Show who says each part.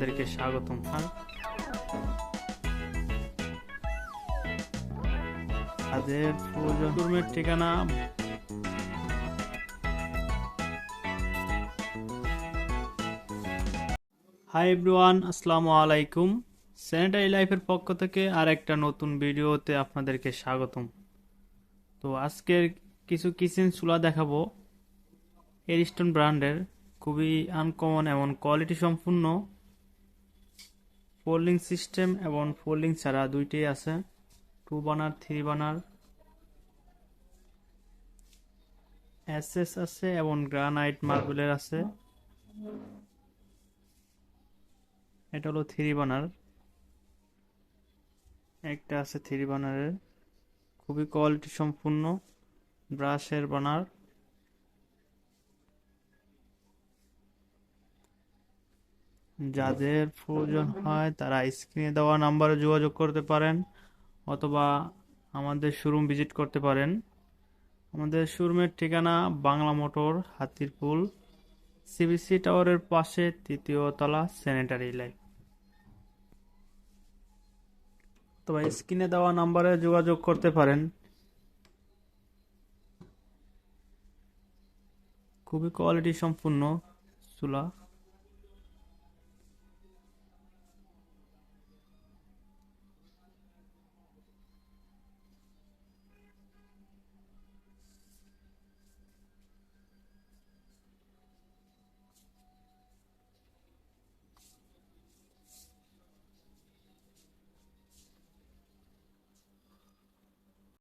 Speaker 1: আপনাদেরকে স্বাগতম হ্যাঁ? তাদের প্রয়োজন। ঠিকানা। হাই এভরিওয়ান আসসালামু আলাইকুম। স্যানিটারি লাইফের পক্ষ থেকে আর একটা নতুন ভিডিওতে আপনাদেরকে স্বাগতম। তো আজকের কিছু কিচেন চুলা দেখাবো। এরিস্টন ব্র্যান্ডের খুবই আনকমন এবং কোয়ালিটি সম্পূর্ণ। ফোল্ডিং সিস্টেম এবং ফোল্ডিং ছাড়া দুইটাই আছে। Two burner, three burner. SS আছে এবং গ্রানাইট মার্বেলের আছে। এটা হলো থ্রি বানার। একটা আছে থ্রি বানারের। খুবই কোয়ালিটি সম্পূর্ণ। ব্রাশের বানার। যাদের প্রয়োজন হয় তারা স্ক্রিনে দেওয়া নাম্বারে যোগাযোগ করতে পারেন অথবা আমাদের শোরুম ভিজিট করতে পারেন। আমাদের শোরুমের ঠিকানা বাংলা মোটর, হাতিরপুল সিবিসি টাওয়ারের পাশে তৃতীয় তলা স্যানিটারি লাইফ তবে স্ক্রিনে দেওয়া নাম্বারে যোগাযোগ করতে পারেন। খুবই কোয়ালিটি সম্পূর্ণ চুলা।